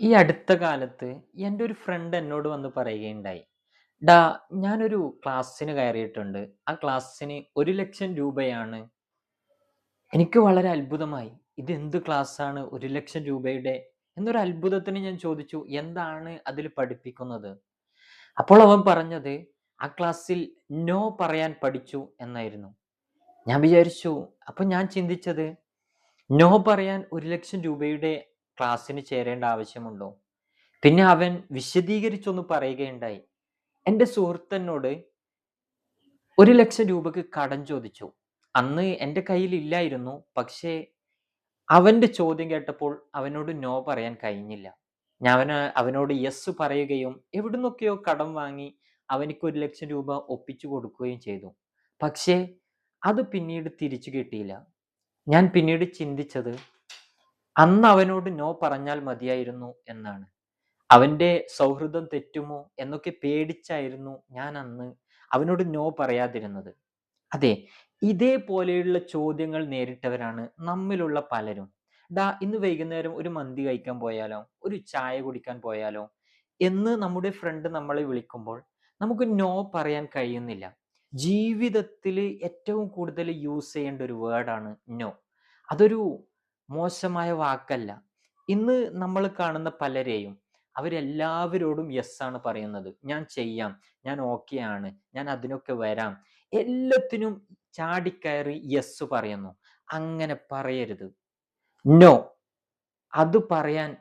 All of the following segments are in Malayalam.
ഈ അടുത്ത കാലത്ത് എന്റെ ഒരു ഫ്രണ്ട് എന്നോട് വന്ന് പറയുകയുണ്ടായി. "ഡാ ഞാനൊരു ക്ലാസ്സിന് കയറിയിട്ടുണ്ട്. ആ ക്ലാസ്സിന് ഒരു ലക്ഷം രൂപയാണ്." എനിക്ക് വളരെ അത്ഭുതമായി. ഇത് "ഇതെന്ത് ക്ലാസ്സാണ് 1,00,000 രൂപയുടെ?" എന്നൊരു അത്ഭുതത്തിന് ഞാൻ ചോദിച്ചു, "എന്താണ് അതിൽ പഠിപ്പിക്കുന്നത്?" അപ്പോൾ അവൻ പറഞ്ഞത്, "ആ ക്ലാസ്സിൽ നോ പറയാൻ പഠിച്ചു" എന്നായിരുന്നു. ഞാൻ വിചാരിച്ചു അപ്പൊ ഞാൻ ചിന്തിച്ചത്, നോ പറയാൻ ഒരു ലക്ഷം രൂപയുടെ ക്ലാസ്സിന് ചേരേണ്ട ആവശ്യമുണ്ടോ? പിന്നെ അവൻ വിശദീകരിച്ചൊന്ന് പറയുകയുണ്ടായി. എന്റെ സുഹൃത്തനോട് ഒരു ലക്ഷം രൂപക്ക് കടം ചോദിച്ചു. അന്ന് എന്റെ കയ്യിൽ ഇല്ലായിരുന്നു. പക്ഷേ അവന്റെ ചോദ്യം കേട്ടപ്പോൾ അവനോട് നോ പറയാൻ കഴിഞ്ഞില്ല. ഞാൻ അവന് അവനോട് യെസ് പറയുകയും എവിടുന്നൊക്കെയോ കടം വാങ്ങി അവനിക്ക് ഒരു ലക്ഷം രൂപ ഒപ്പിച്ചു കൊടുക്കുകയും ചെയ്തു. പക്ഷേ അത് പിന്നീട് തിരിച്ചു കിട്ടിയില്ല. ഞാൻ പിന്നീട് ചിന്തിച്ചത് അന്ന് അവനോട് നോ പറഞ്ഞാൽ മതിയായിരുന്നു എന്നാണ്. അവന്റെ സൗഹൃദം തെറ്റുമോ എന്നൊക്കെ പേടിച്ചായിരുന്നു ഞാൻ അന്ന് അവനോട് നോ പറയാതിരുന്നത്. അതെ, ഇതേപോലെയുള്ള ചോദ്യങ്ങൾ നേരിട്ടവരാണ് നമ്മിലുള്ള പലരും. "ഡാ ഇന്ന് വൈകുന്നേരം ഒരു മന്തി കഴിക്കാൻ പോയാലോ? ഒരു ചായ കുടിക്കാൻ പോയാലോ?" എന്ന് നമ്മുടെ ഫ്രണ്ട് നമ്മളെ വിളിക്കുമ്പോൾ നമുക്ക് നോ പറയാൻ കഴിയുന്നില്ല. ജീവിതത്തിൽ ഏറ്റവും കൂടുതൽ യൂസ് ചെയ്യേണ്ട ഒരു വേർഡാണ് നോ. അതൊരു മോശമായ വാക്കല്ല. ഇന്ന് നമ്മൾ കാണുന്ന പലരെയും അവരെല്ലാവരോടും യെസ് ആണ് പറയുന്നത്. "ഞാൻ ചെയ്യാം. ഞാൻ ഓക്കെ ആണ്. ഞാൻ അതിനൊക്കെ വരാം." എല്ലാത്തിനും ചാടിക്കയറി യെസ് പറയുന്നു. അങ്ങനെ പറയരുത്. നോ. അത് പറയാൻ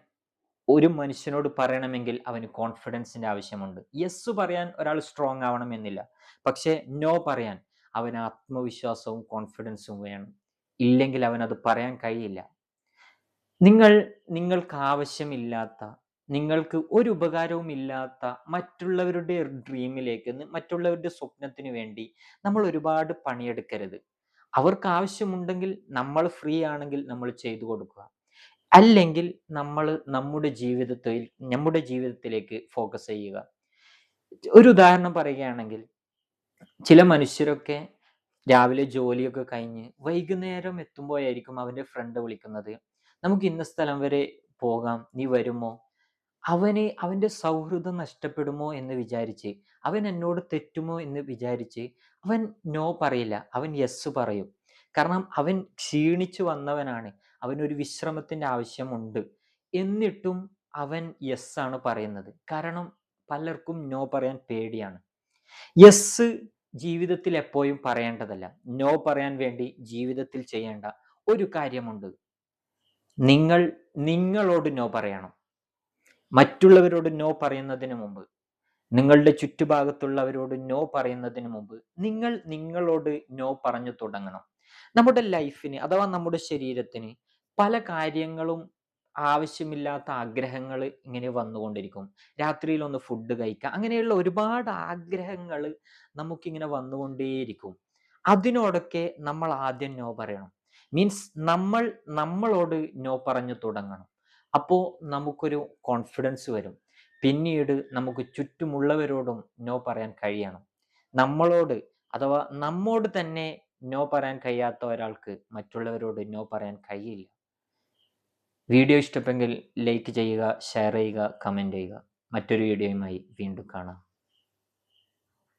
ഒരു മനുഷ്യനോട് പറയണമെങ്കിൽ അവന് കോൺഫിഡൻസിന്റെ ആവശ്യമുണ്ട്. യെസ് പറയാൻ ഒരാൾ സ്ട്രോങ് ആവണമെന്നില്ല. പക്ഷേ നോ പറയാൻ അവന് ആത്മവിശ്വാസവും കോൺഫിഡൻസും വേണം. ഇല്ലെങ്കിൽ അവനത് പറയാൻ കഴിയില്ല. നിങ്ങൾ നിങ്ങൾക്ക് ആവശ്യമില്ലാത്ത, നിങ്ങൾക്ക് ഒരു ഉപകാരവും ഇല്ലാത്ത മറ്റുള്ളവരുടെ ഡ്രീമിലേക്ക് മറ്റുള്ളവരുടെ സ്വപ്നത്തിന് വേണ്ടി നമ്മൾ ഒരുപാട് പണിയെടുക്കരുത്. അവർക്ക് ആവശ്യമുണ്ടെങ്കിൽ നമ്മൾ ഫ്രീ ആണെങ്കിൽ നമ്മൾ ചെയ്തു കൊടുക്കുക. അല്ലെങ്കിൽ നമ്മൾ നമ്മുടെ ജീവിതത്തിൽ നമ്മുടെ ജീവിതത്തിലേക്ക് ഫോക്കസ് ചെയ്യുക. ഒരു ഉദാഹരണം പറയുകയാണെങ്കിൽ ചില മനുഷ്യരൊക്കെ രാവിലെ ജോലിയൊക്കെ കഴിഞ്ഞ് വൈകുന്നേരം എത്തുമ്പോഴായിരിക്കും അവന്റെ ഫ്രണ്ട് വിളിക്കുന്നത്. "നമുക്ക് ഇന്ന സ്ഥലം വരെ പോകാം. നീ വരുമോ?" അവന് അവന്റെ സൗഹൃദം നഷ്ടപ്പെടുമോ എന്ന് വിചാരിച്ച്, അവൻ എന്നോട് തെറ്റുമോ എന്ന് വിചാരിച്ച് അവൻ നോ പറയില്ല. അവൻ യെസ് പറയും. കാരണം അവൻ ക്ഷീണിച്ചു വന്നവനാണ്. അവനൊരു വിശ്രമത്തിന്റെ ആവശ്യമുണ്ട്. എന്നിട്ടും അവൻ യെസ് ആണ് പറയുന്നത്. കാരണം പലർക്കും നോ പറയാൻ പേടിയാണ്. യെസ് ജീവിതത്തിൽ എപ്പോഴും പറയേണ്ടതല്ല. നോ പറയാൻ വേണ്ടി ജീവിതത്തിൽ ചെയ്യേണ്ട ഒരു കാര്യമുണ്ട്. നിങ്ങൾ നിങ്ങളോട് നോ പറയണം. മറ്റുള്ളവരോട് നോ പറയുന്നതിന് മുമ്പ്, നിങ്ങളുടെ ചുറ്റുഭാഗത്തുള്ളവരോട് നോ പറയുന്നതിന് മുമ്പ് നിങ്ങൾ നിങ്ങളോട് നോ പറഞ്ഞു തുടങ്ങണം. നമ്മുടെ ലൈഫിന് അഥവാ നമ്മുടെ ശരീരത്തിന് പല കാര്യങ്ങളും ആവശ്യമില്ലാത്ത ആഗ്രഹങ്ങൾ ഇങ്ങനെ വന്നുകൊണ്ടിരിക്കും. രാത്രിയിൽ ഒന്ന് ഫുഡ് കഴിക്കുക. അങ്ങനെയുള്ള ഒരുപാട് ആഗ്രഹങ്ങൾ നമുക്കിങ്ങനെ വന്നുകൊണ്ടേയിരിക്കും. അതിനോടൊക്കെ നമ്മൾ ആദ്യം നോ പറയണം. മീൻസ് നമ്മൾ നമ്മളോട് നോ പറഞ്ഞു തുടങ്ങണം. അപ്പോൾ നമുക്കൊരു കോൺഫിഡൻസ് വരും. പിന്നീട് നമുക്ക് ചുറ്റുമുള്ളവരോടും നോ പറയാൻ കഴിയണം. നമ്മളോട് അഥവാ നമ്മോട് തന്നെ നോ പറയാൻ കഴിയാത്ത ഒരാൾക്ക് മറ്റുള്ളവരോട് നോ പറയാൻ കഴിയില്ല. വീഡിയോ ഇഷ്ടപ്പെട്ടെങ്കിൽ ലൈക്ക് ചെയ്യുക, ഷെയർ ചെയ്യുക, കമന്റ് ചെയ്യുക. മറ്റൊരു വീഡിയോയുമായി വീണ്ടും കാണാം.